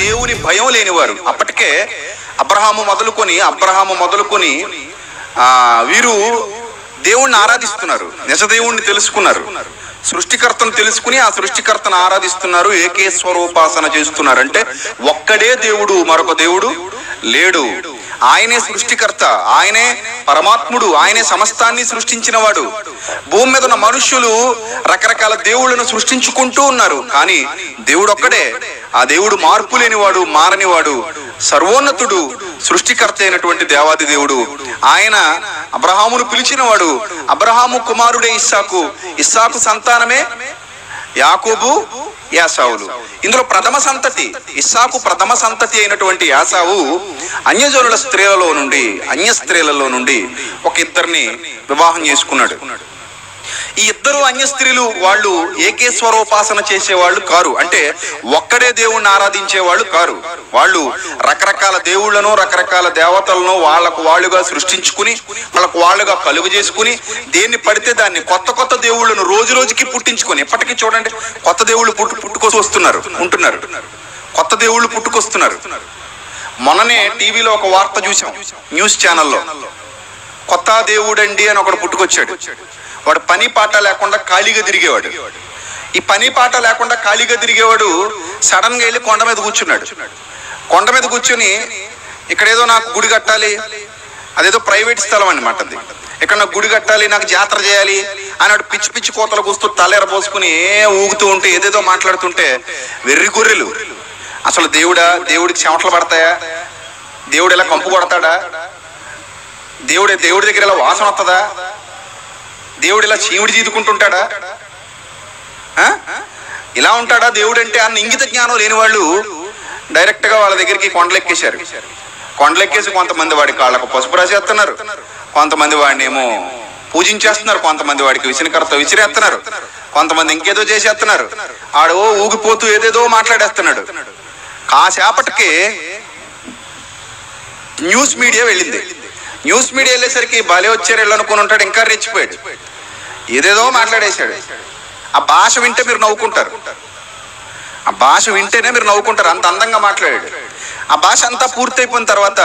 దేవుని భయం లేనివారు. అప్పటికే అబ్రహాము మొదలుకొని అబ్రహాము మొదలుకొని వీరు దేవుణ్ణి ఆరాధిస్తున్నారు. నిజ దేవుణ్ణి తెలుసుకున్నారు. సృష్టికర్తను తెలుసుకుని ఆ సృష్టికర్తను ఆరాధిస్తున్నారు ఏకేశ్వరోపాసన చేస్తున్నారు అంటే ఒక్కడే దేవుడు మరొక దేవుడు లేడు. ఆయనే సృష్టికర్త ఆయనే పరమాత్ముడు ఆయనే సమస్తాన్ని సృష్టించిన వాడు భూమి మీద ఉన్న మనుష్యులు రకరకాల దేవుళ్ళను సృష్టించుకుంటూ ఉన్నారు. కానీ దేవుడు ఒక్కడే ఆ దేవుడు మార్పు లేనివాడు మారనివాడు సర్వోన్నతుడు సృష్టికర్త అయినటువంటి దేవాది దేవుడు. ఆయన అబ్రహామును పిలిచినవాడు అబ్రహాము కుమారుడే ఇస్సాకు. ఇస్సాకు సంతానమే యాకూబు యాసావులు. ఇందులో ప్రథమ సంతతి ఇస్సాకు ప్రథమ సంతతి అయినటువంటి యాసావు అన్యజనుల స్త్రీలలో నుండి అన్య స్త్రీలలో నుండి ఒక ఇద్దరిని వివాహం చేసుకున్నాడు. ఈ ఇద్దరు అన్య స్త్రీలు వాళ్ళు ఏకేశ్వరోపాసన చేసేవాళ్ళు కారు. అంటే ఒక్కడే దేవుణ్ణి ఆరాధించే వాళ్ళు కారు. వాళ్ళు రకరకాల దేవుళ్ళను రకరకాల దేవతలను వాళ్ళకు వాళ్ళుగా సృష్టించుకుని వాళ్ళకు వాళ్ళుగా కలుగు చేసుకుని దేన్ని పడితే దాన్ని కొత్త కొత్త దేవుళ్ళను రోజు రోజుకి పుట్టించుకొని ఎప్పటికీ చూడండి కొత్త దేవుళ్ళు పుట్టు పుట్టుకొని వస్తున్నారు ఉంటున్నారు. కొత్త దేవుళ్ళు పుట్టుకొస్తున్నారు. మొన్ననే టీవీలో ఒక వార్త చూసాం న్యూస్ ఛానల్లో. కొత్త దేవుడండి అని ఒకడు పుట్టుకొచ్చాడు. వాడు పని పాట లేకుండా ఖాళీగా తిరిగేవాడు. ఈ పని పాట లేకుండా ఖాళీగా తిరిగేవాడు సడన్గా వెళ్ళి కొండ మీద కూర్చున్నాడు. కొండ మీద కూర్చుని ఇక్కడ ఏదో నాకు గుడి కట్టాలి అదేదో ప్రైవేట్ స్థలం అనమాట అది. ఇక్కడ నాకు గుడి కట్టాలి నాకు జాతర చేయాలి అన్నాడు. వాడు పిచ్చి పిచ్చి కోతలు కూస్తూ తలేర పోసుకుని ఏ ఊగుతూ ఉంటే ఏదేదో మాట్లాడుతుంటే వెర్రి గొర్రెలు. అసలు దేవుడా దేవుడికి చెమటలు పడతాయా? దేవుడు ఇలా కంపు కొడతాడా? దేవుడే దేవుడి దగ్గర ఇలా వాసన వస్తుందా? దేవుడు ఇలా చీమిడి చీదుకుంటుంటాడా ఇలా ఉంటాడా దేవుడు అంటే అన్న ఇంగిత జ్ఞానం లేని వాళ్ళు డైరెక్ట్గా వాళ్ళ దగ్గరికి కొండలెక్కేశారు. కొండలెక్కేసి కొంతమంది వాడి కాళ్ళకు పసుపు రాసేస్తున్నారు కొంతమంది వాడిని ఏమో పూజించేస్తున్నారు. కొంతమంది వాడికి విసినకరతో విసిరేస్తున్నారు. కొంతమంది ఇంకేదో చేసేస్తున్నారు. ఆడో ఊగిపోతూ ఏదేదో మాట్లాడేస్తున్నాడు. కాసేపటికి న్యూస్ మీడియా వెళ్ళింది. న్యూస్ మీడియా వెళ్ళేసరికి బలే వచ్చారు వెళ్ళనుకుని ఉంటాడు. ఇంకా రెచ్చిపోయాడు. ఏదేదో మాట్లాడేశాడు. ఆ భాష వింటే మీరు నవ్వుకుంటారు. ఆ భాష వింటేనే మీరు నవ్వుకుంటారు. అంత అందంగా మాట్లాడాడు. ఆ భాష అంతా పూర్తయిపోయిన తర్వాత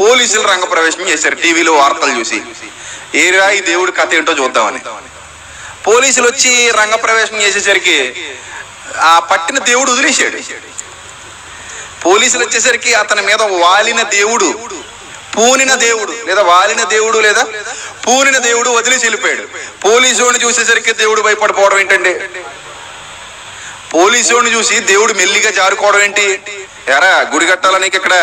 పోలీసులు రంగప్రవేశం చేశారు. టీవీలో వార్తలు చూసి. ఏరా ఈ దేవుడి కథ ఏంటో చూద్దామని. పోలీసులు వచ్చి రంగప్రవేశం చేసేసరికి ఆ పట్టిన దేవుడు వదిలేశాడు. పోలీసులు వచ్చేసరికి అతని మీద వాలిన దేవుడు పూనిన దేవుడు లేదా వాలిన దేవుడు లేదా పూనిన దేవుడు వదిలేసి వెళ్ళిపోయాడు పోలీసుని చూసేసరికి దేవుడు భయపడిపోవడం ఏంటండి? పోలీసుని చూసి దేవుడు మెల్లిగా జారుకోవడం ఏంటి? ఎరా గుడి కట్టాలా నీకు ఇక్కడ?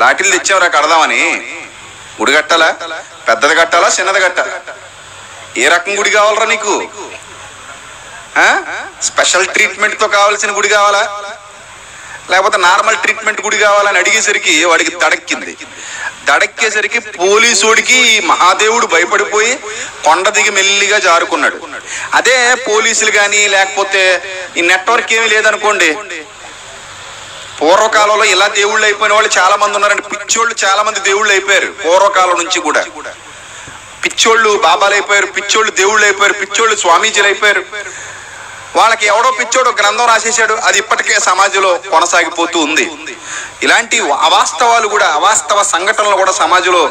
లాఠీలు తెచ్చావురా కడదామని. గుడి కట్టాలా? పెద్దది కట్టాలా? చిన్నది కట్టాలా? ఏ రకం గుడి కావాలరా నీకు? స్పెషల్ ట్రీట్మెంట్తో కావాల్సిన గుడి కావాలా? లేకపోతే నార్మల్ ట్రీట్మెంట్ గుడి కావాలని అడిగేసరికి వాడికి దడక్కింది. దడక్కేసరికి పోలీసుడికి ఈ మహాదేవుడు భయపడిపోయి కొండ దిగి మెల్లిగా జారుకున్నాడు. అదే పోలీసులు కానీ లేకపోతే ఈ నెట్వర్క్ ఏమీ లేదనుకోండి. పూర్వకాలంలో ఇలా దేవుళ్ళు అయిపోయిన వాళ్ళు చాలా మంది ఉన్నారండి. పిచ్చోళ్ళు చాలా మంది దేవుళ్ళు అయిపోయారు పూర్వకాలం నుంచి కూడా. పిచ్చోళ్ళు బాబాలు అయిపోయారు పిచ్చోళ్ళు దేవుళ్ళు అయిపోయారు పిచ్చోళ్ళు స్వామీజీలు అయిపోయారు. వాళ్ళకి ఎవడో పిచ్చోడు గ్రంథం రాసేసాడు అది ఇప్పటికే సమాజంలో కొనసాగిపోతూ ఉంది. ఇలాంటి అవాస్తవాలు కూడా అవాస్తవ సంఘటనలు కూడా సమాజంలో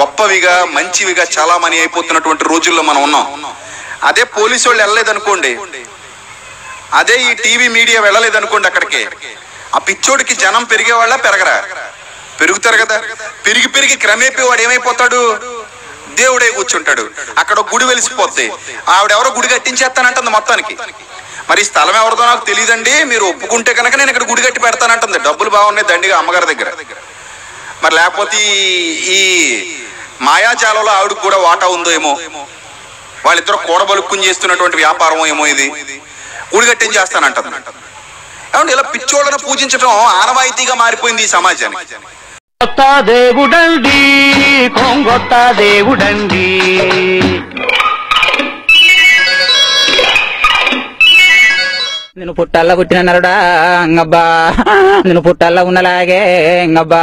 గొప్పవిగా మంచివిగా చాలా మనీ అయిపోతున్నటువంటి రోజుల్లో మనం ఉన్నాం. అదే పోలీసు వాళ్ళు వెళ్ళలేదనుకోండి అదే ఈ టీవీ మీడియా వెళ్ళలేదనుకోండి అక్కడికి ఆ పిచ్చోడికి జనం పెరిగే వాళ్ళ పెరగరా? పెరుగుతారు కదా. పెరిగి పెరిగి క్రమేపీ వాడు ఏమైపోతాడు? దేవుడే కూర్చుంటాడు. అక్కడ ఒక గుడి వెలిసిపోద్ది. ఆవిడెవరో గుడి కట్టించేస్తానంటుంది మొత్తానికి. మరి స్థలం ఎవరిదో నాకు తెలియదండి మీరు ఒప్పుకుంటే కనుక నేను ఇక్కడ గుడి కట్టి పెడతానంటుంది. డబ్బులు బాగున్నాయి దండిగా అమ్మగారి దగ్గర. మరి లేకపోతే ఈ- ఈ మాయాజాలంలో ఆవిడకు కూడా వాటా ఉందో ఏమో. వాళ్ళిద్దరు కూడబలుక్కుని చేస్తున్నటువంటి వ్యాపారం ఏమో ఇది. గుడి కట్టించేస్తానంటుంది ఏమంటే ఇలా పిచ్చోళ్ళను పూజించడం ఆనవాయితీగా మారిపోయింది ఈ సమాజానికి. కొత్త దేవుడండి కొంగొత్త దేవుడండి. పుట్టల్లా పుట్టిన నరుడా అంగబ్బా నేను పుట్టల్లా ఉన్నలాగే ఇంగబ్బా.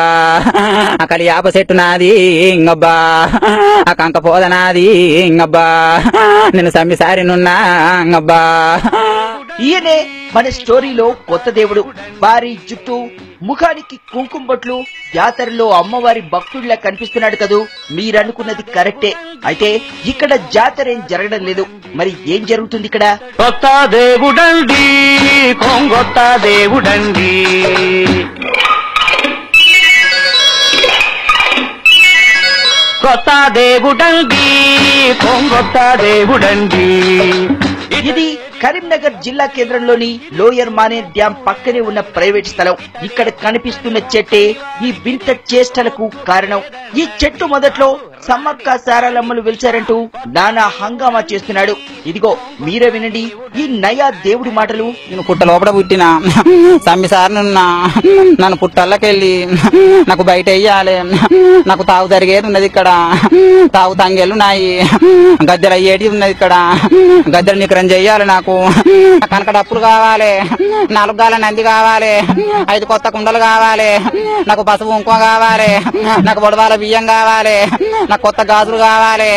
ఆ కలి యాప చెట్టు నాది ఇంగబ్బా. ఆ కంక పోద నాది ఇంగబ్బా. నేను సమ్మిసారి నున్నా అంగబ్బా ఈయనే మన స్టోరీలో కొత్త దేవుడు. భారీ జుట్టు ముఖానికి కుంకుమ బొట్లు జాతరలో అమ్మవారి భక్తుడిలా కనిపిస్తున్నాడు కదూ. మీరనుకున్నది కరెక్టే. అయితే ఇక్కడ జాతర ఏం జరగడం లేదు. మరి ఏం జరుగుతుంది ఇక్కడ? కొత్త దేవుడండి కొంగొత్త దేవుడండి. కొత్త దేవుడండి కొంగొత్త దేవుడండి. ఇది కరీంనగర్ జిల్లా కేంద్రంలోని లోయర్ మానే డ్యాం పక్కనే ఉన్న ప్రైవేట్ స్థలం. ఇక్కడ కనిపిస్తున్న చెట్టే ఈ వింత చేష్టలకు కారణం. ఈ చెట్టు మొదట్లో సమ్మక్క సారాలమ్మలు పిలిచారంటూ నానా హంగామా చేస్తున్నాడు. ఇదిగో మీరే వినండి ఈ నయా దేవుడి మాటలు నేను పుట్ట లోపల పుట్టిన. సమ్మి సార్ నన్ను పుట్టల్లకెళ్ళి నాకు బయట వెయ్యాలి. నాకు తాగు జరిగేది ఉన్నది ఇక్కడ. తాగు తంగేళ్ళున్నాయి గద్దెలు అయ్యేటి ఉన్నది ఇక్కడ. గద్దెలు నికరం చెయ్యాలి నాకు. కనక డప్పులు కావాలి. నాలుగు గాల నంది కావాలి. ఐదు కొత్త కుండలు కావాలి. నాకు పసుపు ఉంకుమ కావాలి. నాకు బొడవాల బియ్యం కావాలి. నాకు కొత్త గాజులు కావాలి.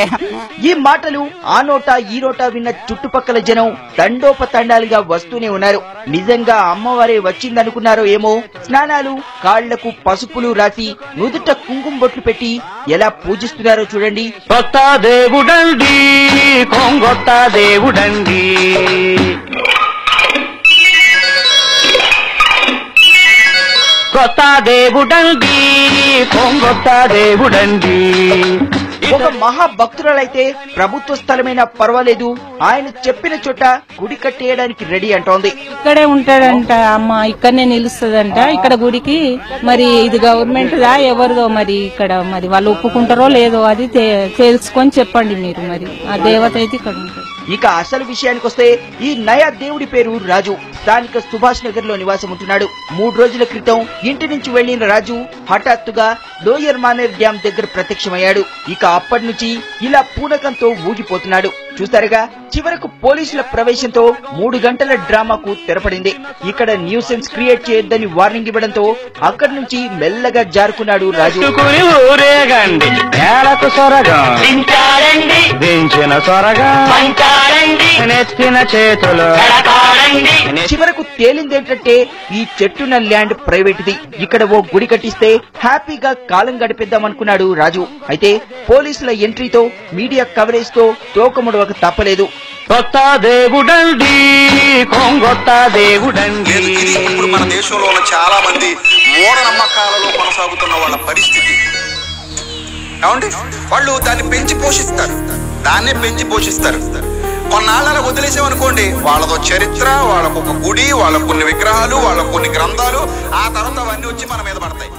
ఈ మాటలు ఆ నోట ఈ నోట విన్న చుట్టుపక్కల జనం తండోపతండాలుగా వస్తూనే ఉన్నారు. నిజంగా అమ్మవారే వచ్చిందనుకున్నారో ఏమో? స్నానాలు కాళ్ళకు పసుపులు రాసి నుదుట కుంకుమ బొట్లు పెట్టి ఎలా పూజిస్తున్నారో చూడండి. కొత్త దేవుడండి కొంగొత్త దేవుడండి. కొత్త దేవుడండి కొంగొత్త దేవుడండి ఒక మహా భక్తురాలైతే ప్రభుత్వ స్థలమైనా పర్వాలేదు. ఆయన చెప్పిన చోట గుడి కట్టేయడానికి రెడీ అంటోంది. ఇక్కడే ఉంటాడంట అమ్మ ఇక్కడనే నిలుస్తుందంట. ఇక్కడ గుడికి మరి ఇది గవర్నమెంట్ దా ఎవరిదో మరి ఇక్కడ మరి వాళ్ళు ఒప్పుకుంటారో లేదో అది తెలుసుకొని చెప్పండి మీరు మరి. ఆ దేవత అయితే ఇక్కడ ఉంటుంది ఇక అసలు విషయానికి వస్తే ఈ నయా దేవుడి పేరు రాజు. స్థానిక సుభాష్ నగర్లో నివాసం ఉంటున్నాడు మూడు రోజుల క్రితం ఇంటి నుంచి వెళ్ళిన రాజు హఠాత్తుగా లోయర్ మానేర్ డ్యాం దగ్గర ప్రత్యక్షమయ్యాడు. ఇక అప్పటి నుంచి ఇలా పూనకంతో ఊగిపోతున్నాడు. చూసారుగా చివరకు పోలీసుల ప్రవేశంతో మూడు గంటల డ్రామాకు తెరపడింది. ఇక్కడ న్యూసెన్స్ క్రియేట్ చేయొద్దని వార్నింగ్ ఇవ్వడంతో అక్కడి నుంచి మెల్లగా జారుకున్నాడు రాజు. చివరకు తేలిందేంటంటే ఈ చెట్టున ల్యాండ్ ప్రైవేట్ ది ఇక్కడ ఓ గుడి కట్టిస్తే హ్యాపీగా కాలం గడిపిద్దాం అనుకున్నాడు రాజు. అయితే పోలీసుల ఎంట్రీతో మీడియా కవరేజ్తో తోకముడవక తప్పలేదు. కొత్త దేవుడండి కొంగొత్త దేవుడండి. ఇప్పుడు మన దేశంలో ఉన్న చాలా మంది మూఢ నమ్మకాలలో కొనసాగుతున్న వాళ్ళ పరిస్థితి. ఏమండి? వాళ్ళు దాన్ని పెంచి పోషిస్తారు. దాన్నే పెంచి పోషిస్తారు. కొన్నాళ్ళ వదిలేసామనుకోండి వాళ్ళదో చరిత్ర వాళ్ళకు ఒక గుడి వాళ్ళకు కొన్ని విగ్రహాలు వాళ్ళకు కొన్ని గ్రంథాలు ఆ తర్వాత అవన్నీ వచ్చి మన మీద పడతాయి.